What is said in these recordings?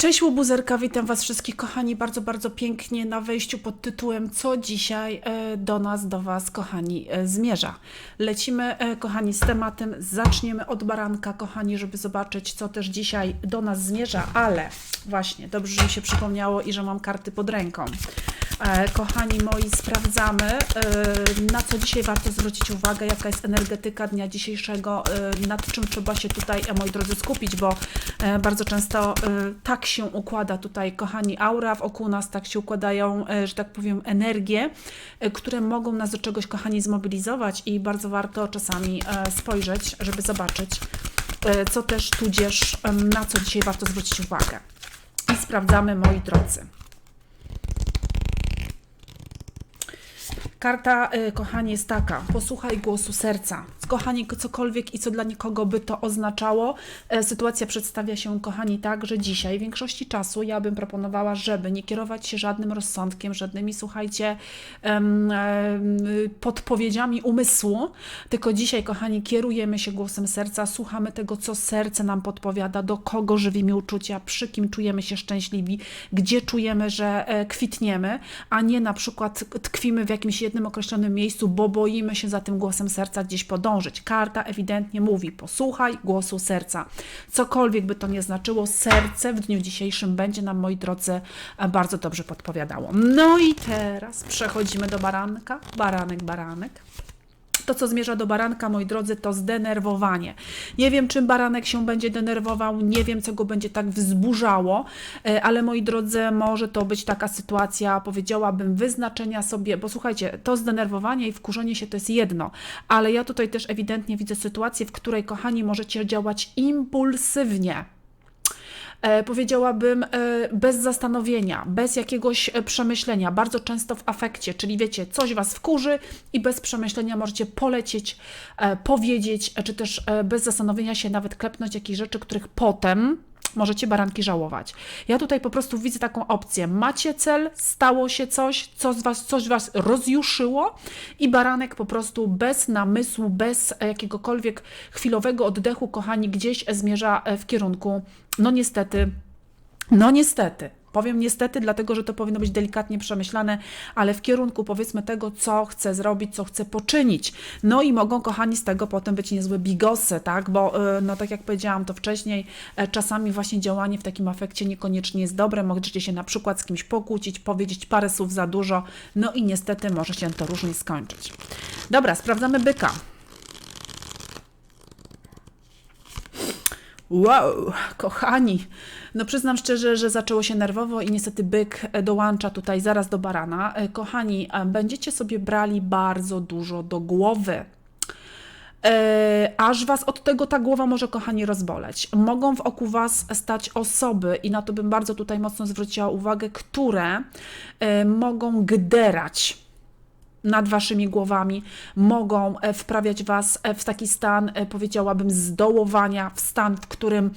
Cześć Łobuzerka, witam Was wszystkich kochani bardzo, bardzo pięknie na wejściu pod tytułem Co dzisiaj e, do nas, do Was kochani e, zmierza. Lecimy e, kochani z tematem, zaczniemy od baranka kochani, żeby zobaczyć co też dzisiaj do nas zmierza, ale właśnie, dobrze, że mi się przypomniało i że mam karty pod ręką. E, Kochani moi, sprawdzamy, e, na co dzisiaj warto zwrócić uwagę, jaka jest energetyka dnia dzisiejszego, e, nad czym trzeba się tutaj, moi drodzy, skupić, bo bardzo często tak się układa tutaj, kochani, aura wokół nas, tak się układają, że tak powiem, energie, które mogą nas do czegoś, kochani, zmobilizować i bardzo warto czasami spojrzeć, żeby zobaczyć, co też tudzież, na co dzisiaj warto zwrócić uwagę. I sprawdzamy, moi drodzy. Karta, y, kochani, jest taka. Posłuchaj głosu serca. Kochani, cokolwiek i co dla nikogo by to oznaczało, e, sytuacja przedstawia się, kochani, tak, że dzisiaj w większości czasu ja bym proponowała, żeby nie kierować się żadnym rozsądkiem, żadnymi, słuchajcie, podpowiedziami umysłu, tylko dzisiaj, kochani, kierujemy się głosem serca, słuchamy tego, co serce nam podpowiada, do kogo żywimy uczucia, przy kim czujemy się szczęśliwi, gdzie czujemy, że e, kwitniemy, a nie na przykład tkwimy w jakimś jednym określonym miejscu, bo boimy się za tym głosem serca gdzieś podążyć. Karta ewidentnie mówi: posłuchaj głosu serca. Cokolwiek by to nie znaczyło, serce w dniu dzisiejszym będzie nam, moi drodzy, e, bardzo dobrze podpowiadało. No i teraz przechodzimy do baranka. Baranek, baranek. To, co zmierza do baranka, moi drodzy, to zdenerwowanie. Nie wiem, czym baranek się będzie denerwował, nie wiem, co go będzie tak wzburzało, e, ale moi drodzy, może to być taka sytuacja, powiedziałabym, wyznaczenia sobie, bo słuchajcie, to zdenerwowanie i wkurzenie się to jest jedno, ale ja tutaj też ewidentnie widzę sytuację, w której, kochani, możecie działać impulsywnie powiedziałabym, e, bez zastanowienia, bez jakiegoś e, przemyślenia, bardzo często w afekcie, czyli wiecie, coś was wkurzy i bez przemyślenia możecie polecieć, e, powiedzieć, e, czy też e, bez zastanowienia się nawet klepnąć jakichś rzeczy, których potem możecie baranki żałować. Ja tutaj po prostu widzę taką opcję. Macie cel, stało się coś, co z was, coś was rozjuszyło i baranek po prostu bez namysłu, bez e, jakiegokolwiek chwilowego oddechu, kochani, gdzieś zmierza e, w kierunku, no niestety, no niestety. Powiem niestety, dlatego że to powinno być delikatnie przemyślane, ale w kierunku powiedzmy tego, co chce zrobić, co chce poczynić. No i mogą, kochani, z tego potem być niezłe bigosy, tak? Bo, y, no tak jak powiedziałam to wcześniej, e, czasami właśnie działanie w takim afekcie niekoniecznie jest dobre. Możecie się na przykład z kimś pokłócić, powiedzieć parę słów za dużo, no i niestety może się to różnie skończyć. Dobra, sprawdzamy byka. Wow, kochani, no przyznam szczerze, że zaczęło się nerwowo i niestety byk dołącza tutaj zaraz do barana. E, Kochani, będziecie sobie brali bardzo dużo do głowy. E, aż was od tego ta głowa może, kochani, rozboleć. Mogą wokół was stać osoby, i na to bym bardzo tutaj mocno zwróciła uwagę, które e, mogą gderać nad waszymi głowami, mogą e, wprawiać was e, w taki stan, e, powiedziałabym, zdołowania, w stan, w którym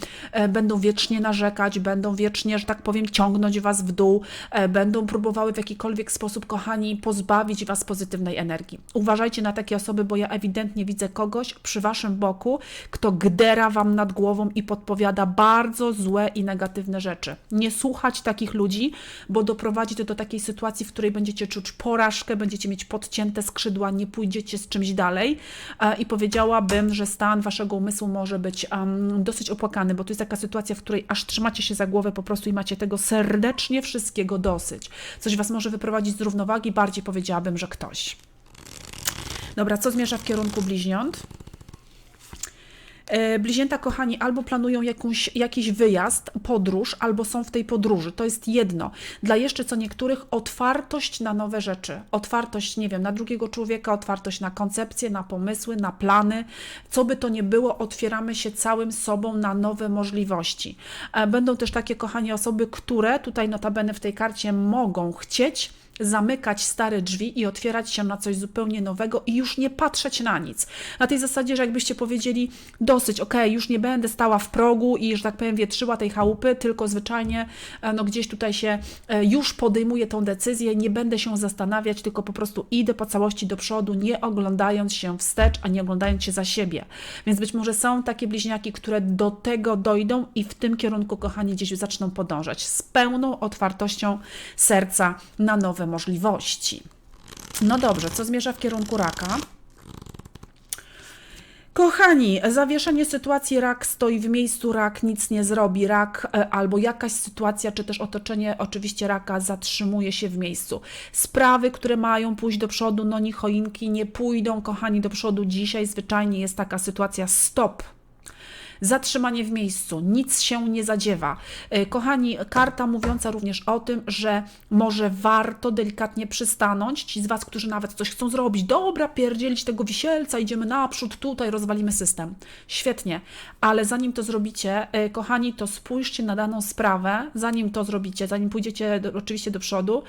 będą wiecznie narzekać, będą wiecznie, że tak powiem, ciągnąć was w dół, będą próbowały w jakikolwiek sposób, kochani, pozbawić was pozytywnej energii. Uważajcie na takie osoby, bo ja ewidentnie widzę kogoś przy waszym boku, kto gdera wam nad głową i podpowiada bardzo złe i negatywne rzeczy. Nie słuchać takich ludzi, bo doprowadzi to do takiej sytuacji, w której będziecie czuć porażkę, będziecie mieć podcięte skrzydła, nie pójdziecie z czymś dalej e, i powiedziałabym, że stan waszego umysłu może być em, dosyć opłakany, bo to jest taka sytuacja, w której aż trzymacie się za głowę po prostu i macie tego serdecznie wszystkiego dosyć. Coś was może wyprowadzić z równowagi, bardziej powiedziałabym, że ktoś. Dobra, co zmierza w kierunku bliźniąt? E, Bliźnięta, kochani, albo planują jakąś, jakiś wyjazd, podróż, albo są w tej podróży. To jest jedno. Dla jeszcze co niektórych otwartość na nowe rzeczy. Otwartość, nie wiem, na drugiego człowieka, otwartość na koncepcje, na pomysły, na plany. Co by to nie było, otwieramy się całym sobą na nowe możliwości. E, Będą też takie, kochani, osoby, które tutaj notabene w tej karcie mogą chcieć zamykać stare drzwi i otwierać się na coś zupełnie nowego i już nie patrzeć na nic. Na tej zasadzie, że jakbyście powiedzieli dosyć, ok, już nie będę stała w progu i, że tak powiem, wietrzyła tej chałupy, tylko zwyczajnie e, no, gdzieś tutaj się e, już podejmuję tą decyzję, nie będę się zastanawiać, tylko po prostu idę po całości do przodu, nie oglądając się wstecz, a nie oglądając się za siebie. Więc być może są takie bliźniaki, które do tego dojdą i w tym kierunku, kochani, gdzieś zaczną podążać z pełną otwartością serca na nowe możliwości. No dobrze, co zmierza w kierunku raka? Kochani, zawieszenie sytuacji rak stoi w miejscu, rak nic nie zrobi, rak e, albo jakaś sytuacja, czy też otoczenie oczywiście raka zatrzymuje się w miejscu. Sprawy, które mają pójść do przodu, no nie choinki, nie pójdą, kochani, do przodu dzisiaj. Zwyczajnie jest taka sytuacja stop zatrzymanie w miejscu, nic się nie zadziewa. E, kochani, karta mówiąca również o tym, że może warto delikatnie przystanąć. Ci z Was, którzy nawet coś chcą zrobić, dobra, pierdzielić tego wisielca, idziemy naprzód, tutaj rozwalimy system. Świetnie, ale zanim to zrobicie, e, kochani, to spójrzcie na daną sprawę, zanim to zrobicie, zanim pójdziecie do, oczywiście do przodu,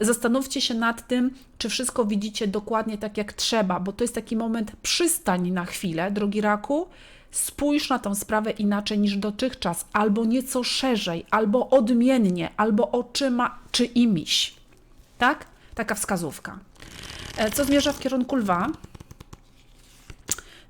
zastanówcie się nad tym, czy wszystko widzicie dokładnie tak, jak trzeba, bo to jest taki moment przystań na chwilę, drogi raku, Spójrz na tą sprawę inaczej niż dotychczas, albo nieco szerzej, albo odmiennie, albo oczyma czy imiś. Tak? Taka wskazówka. E, co zmierza w kierunku lwa?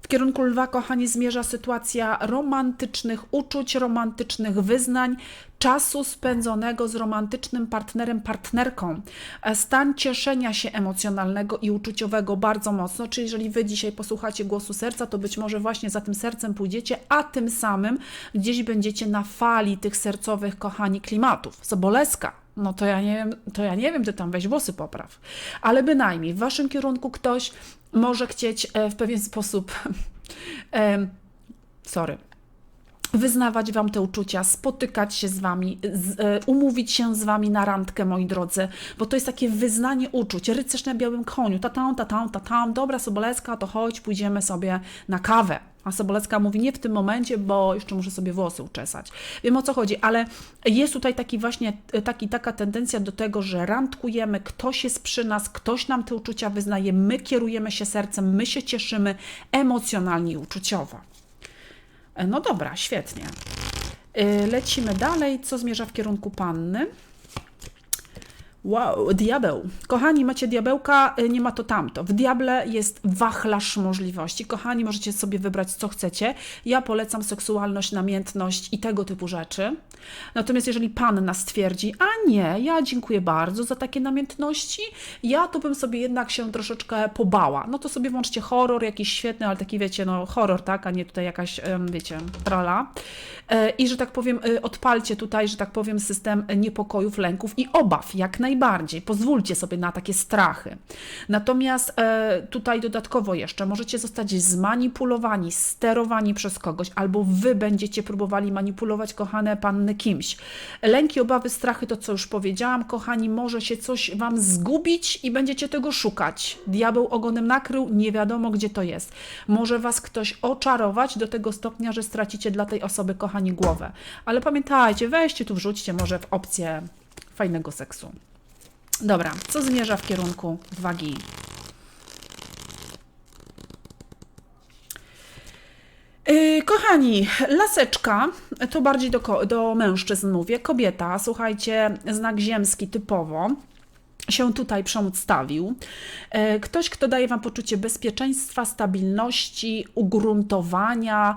W kierunku lwa, kochani, zmierza sytuacja romantycznych uczuć, romantycznych wyznań, czasu spędzonego z romantycznym partnerem, partnerką, e, stan cieszenia się emocjonalnego i uczuciowego bardzo mocno. Czyli jeżeli Wy dzisiaj posłuchacie głosu serca, to być może właśnie za tym sercem pójdziecie, a tym samym gdzieś będziecie na fali tych sercowych, kochani, klimatów. Soboleska, no to ja nie wiem, to ja nie wiem, ty tam weź włosy popraw. Ale bynajmniej w waszym kierunku ktoś może chcieć e, w pewien sposób, sorry, wyznawać Wam te uczucia, spotykać się z Wami, z, e, umówić się z Wami na randkę, moi drodzy, bo to jest takie wyznanie uczuć, rycerz na białym koniu, tatam, tatam, tatam, dobra Sobolewska, to chodź, pójdziemy sobie na kawę. A mówi, nie w tym momencie, bo jeszcze muszę sobie włosy uczesać. Wiem o co chodzi, ale jest tutaj taki właśnie, e, taki, taka tendencja do tego, że randkujemy, ktoś jest przy nas, ktoś nam te uczucia wyznaje, my kierujemy się sercem, my się cieszymy emocjonalnie i uczuciowo. E, no dobra, świetnie. E, lecimy dalej. Co zmierza w kierunku panny? Wow, diabeł. Kochani, macie diabełka, y, nie ma to tamto. W diable jest wachlarz możliwości. Kochani, możecie sobie wybrać, co chcecie. Ja polecam seksualność, namiętność i tego typu rzeczy. Natomiast jeżeli panna stwierdzi, a nie, ja dziękuję bardzo za takie namiętności, ja to bym sobie jednak się troszeczkę pobała. No to sobie włączcie horror, jakiś świetny, ale taki wiecie, no horror, tak, a nie tutaj jakaś, wiecie, trala. E, I że tak powiem, y, odpalcie tutaj, że tak powiem, system niepokojów, lęków i obaw, jak najbardziej najbardziej. Pozwólcie sobie na takie strachy. Natomiast e, tutaj dodatkowo jeszcze możecie zostać zmanipulowani, sterowani przez kogoś, albo wy będziecie próbowali manipulować kochane panny kimś. Lęki, obawy, strachy, to co już powiedziałam, kochani, może się coś wam zgubić i będziecie tego szukać. Diabeł ogonem nakrył, nie wiadomo gdzie to jest. Może was ktoś oczarować do tego stopnia, że stracicie dla tej osoby, kochani, głowę. Ale pamiętajcie, weźcie tu, wrzućcie może w opcję fajnego seksu. Dobra, co zmierza w kierunku wagi? Yy, kochani, laseczka, to bardziej do, do mężczyzn mówię, kobieta, słuchajcie, znak ziemski typowo się tutaj przedstawił. E, ktoś, kto daje Wam poczucie bezpieczeństwa, stabilności, ugruntowania,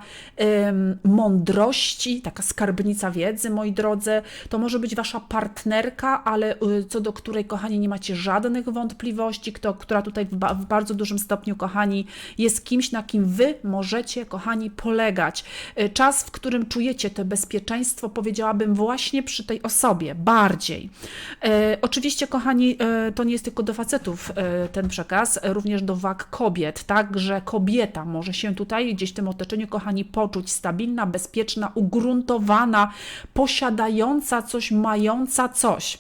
mądrości, taka skarbnica wiedzy, moi drodzy. To może być Wasza partnerka, ale y, co do której, kochani, nie macie żadnych wątpliwości, kto, która tutaj w, w bardzo dużym stopniu, kochani, jest kimś, na kim Wy możecie, kochani, polegać. E, czas, w którym czujecie to bezpieczeństwo, powiedziałabym właśnie przy tej osobie, bardziej. E, oczywiście, kochani, to nie jest tylko do facetów e, ten przekaz, również do wag kobiet, tak, że kobieta może się tutaj gdzieś w tym otoczeniu, kochani, poczuć stabilna, bezpieczna, ugruntowana, posiadająca coś, mająca coś.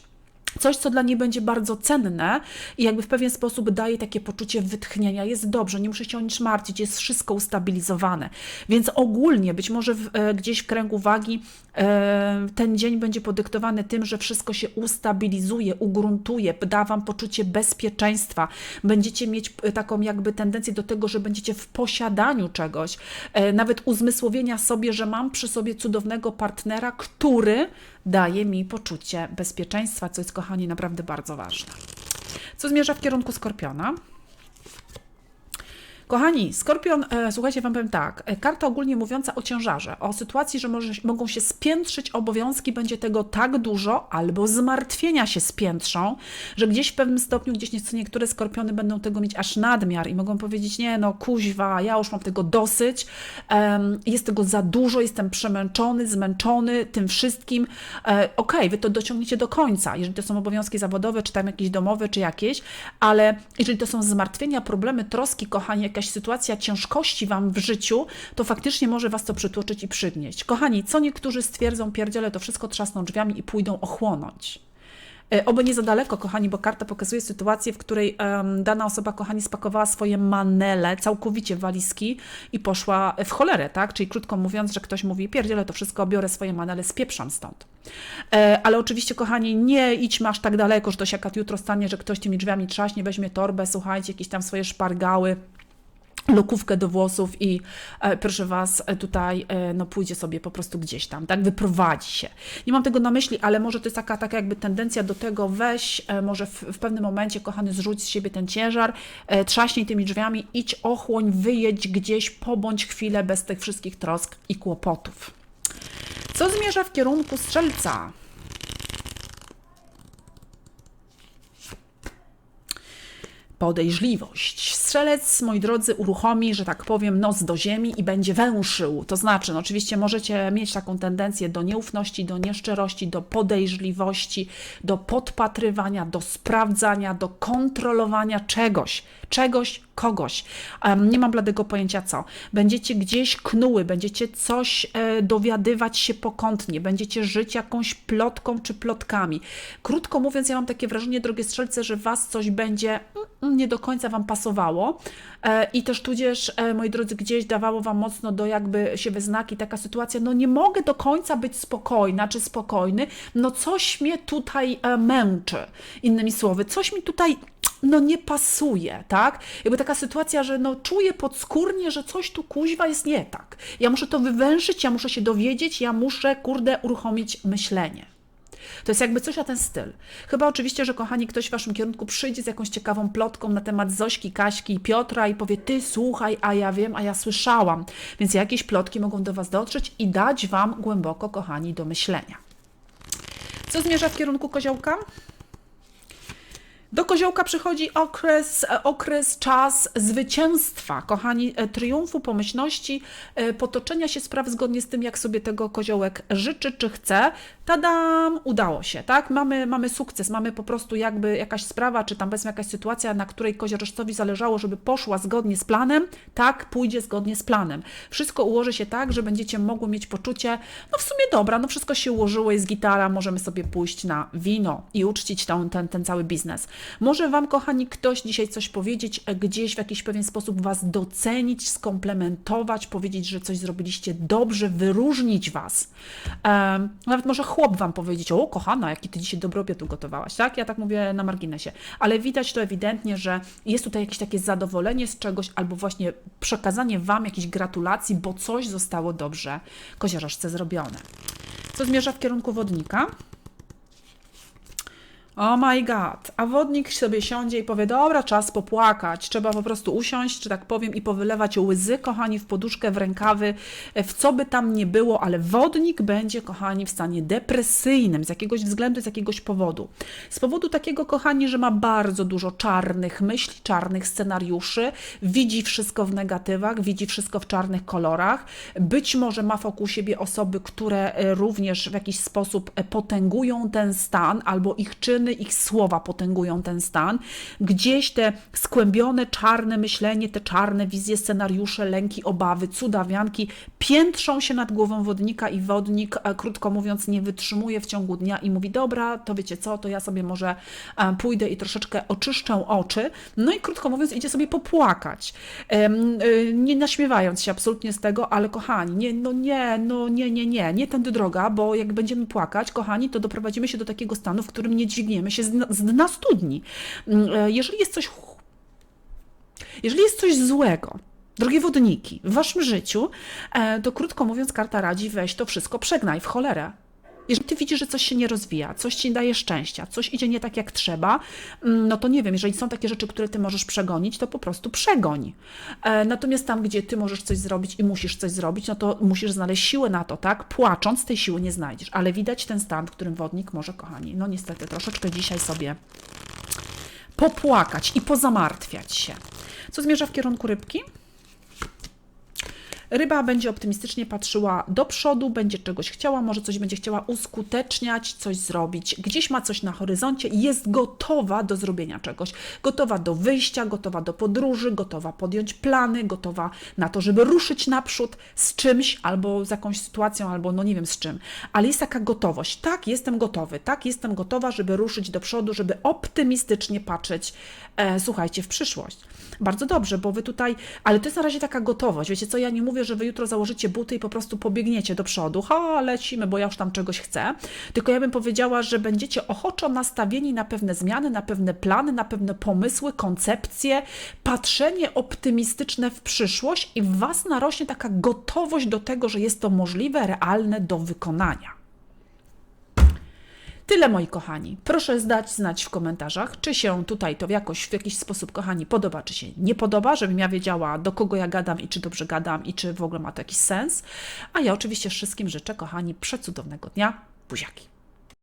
Coś, co dla niej będzie bardzo cenne i jakby w pewien sposób daje takie poczucie wytchnienia. Jest dobrze, nie muszę się o nic martwić, jest wszystko ustabilizowane. Więc ogólnie, być może w, e, gdzieś w kręgu wagi e, ten dzień będzie podyktowany tym, że wszystko się ustabilizuje, ugruntuje, da Wam poczucie bezpieczeństwa. Będziecie mieć e, taką jakby tendencję do tego, że będziecie w posiadaniu czegoś, nawet uzmysłowienia sobie, że mam przy sobie cudownego partnera, który daje mi poczucie bezpieczeństwa, co jest, kochani, naprawdę bardzo ważne. Co zmierza w kierunku skorpiona? Kochani, Skorpion, e, słuchajcie, Wam powiem tak, e, karta ogólnie mówiąca o ciężarze, o sytuacji, że może, mogą się spiętrzyć obowiązki, będzie tego tak dużo, albo zmartwienia się spiętrzą, że gdzieś w pewnym stopniu, gdzieś nieco niektóre Skorpiony będą tego mieć aż nadmiar i mogą powiedzieć, nie no kuźwa, ja już mam tego dosyć, em, jest tego za dużo, jestem przemęczony, zmęczony tym wszystkim, e, okej, okay, Wy to dociągniecie do końca, jeżeli to są obowiązki zawodowe, czy tam jakieś domowe, czy jakieś, ale jeżeli to są zmartwienia, problemy, troski, kochani, jakaś jakaś sytuacja ciężkości Wam w życiu, to faktycznie może Was to przytłoczyć i przygnieść. Kochani, co niektórzy stwierdzą, pierdziele, to wszystko trzasną drzwiami i pójdą ochłonąć. E, oby nie za daleko, kochani, bo karta pokazuje sytuację, w której um, dana osoba, kochani, spakowała swoje manele całkowicie walizki i poszła w cholerę, tak? Czyli krótko mówiąc, że ktoś mówi, pierdziele to wszystko, biorę swoje manele, spieprzam stąd. E, ale oczywiście, kochani, nie idźmy aż tak daleko, że to się jutro stanie, że ktoś tymi drzwiami trzaśnie, weźmie torbę, słuchajcie, jakieś tam swoje szpargały, lokówkę do włosów i e, proszę Was, e, tutaj e, no pójdzie sobie po prostu gdzieś tam, tak, wyprowadzi się. Nie mam tego na myśli, ale może to jest taka, taka jakby tendencja do tego, weź, e, może w, w, pewnym momencie, kochany, zrzuć z siebie ten ciężar, e, trzaśnij tymi drzwiami, idź, ochłoń, wyjedź gdzieś, pobądź chwilę bez tych wszystkich trosk i kłopotów. Co zmierza w kierunku strzelca? podejrzliwość. Strzelec, moi drodzy, uruchomi, że tak powiem, nos do ziemi i będzie węszył. To znaczy, no oczywiście możecie mieć taką tendencję do nieufności, do nieszczerości, do podejrzliwości, do podpatrywania, do sprawdzania, do kontrolowania czegoś, czegoś, kogoś. Nie mam bladego pojęcia co. Będziecie gdzieś knuły, będziecie coś e, dowiadywać się pokątnie, będziecie żyć jakąś plotką czy plotkami. Krótko mówiąc, ja mam takie wrażenie, drogie strzelce, że was coś będzie mm, mm, nie do końca wam pasowało e, i też tudzież, e, moi drodzy, gdzieś dawało wam mocno do jakby się we znaki taka sytuacja, no nie mogę do końca być spokojna czy spokojny, no coś mnie tutaj męczy. Innymi słowy, coś mi tutaj no nie pasuje, tak? Jakby taka sytuacja, że no czuję podskórnie, że coś tu kuźwa jest nie tak. Ja muszę to wywęszyć, ja muszę się dowiedzieć, ja muszę, kurde, uruchomić myślenie. To jest jakby coś na ten styl. Chyba oczywiście, że kochani, ktoś w waszym kierunku przyjdzie z jakąś ciekawą plotką na temat Zośki, Kaśki i Piotra i powie, ty słuchaj, a ja wiem, a ja słyszałam. Więc jakieś plotki mogą do was dotrzeć i dać wam głęboko, kochani, do myślenia. Co zmierza w kierunku koziołka? Do koziołka przychodzi okres, e, okres, czas zwycięstwa, kochani, e, triumfu, pomyślności, e, potoczenia się spraw zgodnie z tym, jak sobie tego koziołek życzy czy chce. Tadam, udało się, tak? Mamy, mamy sukces, mamy po prostu jakby jakaś sprawa, czy tam powiedzmy jakaś sytuacja, na której koziorożcowi zależało, żeby poszła zgodnie z planem, tak, pójdzie zgodnie z planem. Wszystko ułoży się tak, że będziecie mogły mieć poczucie, no w sumie dobra, no wszystko się ułożyło, jest gitara, możemy sobie pójść na wino i uczcić ten, ten, ten cały biznes. Może Wam, kochani, ktoś dzisiaj coś powiedzieć, e, gdzieś w jakiś pewien sposób Was docenić, skomplementować, powiedzieć, że coś zrobiliście dobrze, wyróżnić Was. Nawet może chłop Wam powiedzieć, o kochana, jaki Ty dzisiaj dobry obiad ugotowałaś, tak? Ja tak mówię na marginesie. Ale widać to ewidentnie, że jest tutaj jakieś takie zadowolenie z czegoś, albo właśnie przekazanie Wam jakichś gratulacji, bo coś zostało dobrze koziorożce zrobione. Co zmierza w kierunku wodnika? Oh my god. A wodnik sobie siądzie i powie: Dobra, czas popłakać. Trzeba po prostu usiąść, czy tak powiem, i powylewać łzy, kochani, w poduszkę, w rękawy, w co by tam nie było, ale wodnik będzie, kochani, w stanie depresyjnym z jakiegoś względu, z jakiegoś powodu. Z powodu takiego, kochani, że ma bardzo dużo czarnych myśli, czarnych scenariuszy, widzi wszystko w negatywach, widzi wszystko w czarnych kolorach. Być może ma wokół siebie osoby, które e, również w jakiś sposób e, potęgują ten stan albo ich czyn ich słowa potęgują ten stan. Gdzieś te skłębione, czarne myślenie, te czarne wizje, scenariusze, lęki, obawy, cudawianki piętrzą się nad głową wodnika i wodnik, e, krótko mówiąc, nie wytrzymuje w ciągu dnia i mówi: Dobra, to wiecie co, to ja sobie może e, pójdę i troszeczkę oczyszczę oczy. No i krótko mówiąc, idzie sobie popłakać. E, Nie naśmiewając się absolutnie z tego, ale kochani, nie, no nie, no nie, nie, nie, nie tędy droga, bo jak będziemy płakać, kochani, to doprowadzimy się do takiego stanu, w którym nie dźwigniemy się z dna, z dna studni. Mm, e, Jeżeli jest coś jeżeli jest coś złego, drogie wodniki, w waszym życiu, e, to krótko mówiąc, karta radzi, weź to wszystko, przegnaj w cholerę. Jeżeli ty widzisz, że coś się nie rozwija, coś ci daje szczęścia, coś idzie nie tak jak trzeba, mm, no to nie wiem, jeżeli są takie rzeczy, które ty możesz przegonić, to po prostu przegoń. E, Natomiast tam, gdzie ty możesz coś zrobić i musisz coś zrobić, no to musisz znaleźć siłę na to, tak? Płacząc tej siły nie znajdziesz, ale widać ten stan, w którym wodnik może, kochani, no niestety troszeczkę dzisiaj sobie popłakać i pozamartwiać się. Co zmierza w kierunku rybki? Ryba będzie optymistycznie patrzyła do przodu, będzie czegoś chciała, może coś będzie chciała uskuteczniać, coś zrobić. Gdzieś ma coś na horyzoncie i jest gotowa do zrobienia czegoś. Gotowa do wyjścia, gotowa do podróży, gotowa podjąć plany, gotowa na to, żeby ruszyć naprzód z czymś albo z jakąś sytuacją, albo no nie wiem z czym. Ale jest taka gotowość. Tak, jestem gotowy, tak, jestem gotowa, żeby ruszyć do przodu, żeby optymistycznie patrzeć, e, słuchajcie, w przyszłość. Bardzo dobrze, bo wy tutaj, ale to jest na razie taka gotowość. Wiecie co, ja nie mówię, że wy jutro założycie buty i po prostu pobiegniecie do przodu. Ha, lecimy, bo ja już tam czegoś chcę. Tylko ja bym powiedziała, że będziecie ochoczo nastawieni na pewne zmiany, na pewne plany, na pewne pomysły, koncepcje, patrzenie optymistyczne w przyszłość i w was narośnie taka gotowość do tego, że jest to możliwe, realne do wykonania. Tyle moi kochani. Proszę zdać znać w komentarzach, czy się tutaj to jakoś, w jakiś sposób, kochani, podoba, czy się nie podoba, żebym ja wiedziała, do kogo ja gadam i czy dobrze gadam i czy w ogóle ma to jakiś sens. A ja oczywiście wszystkim życzę, kochani, przecudownego dnia. Buziaki.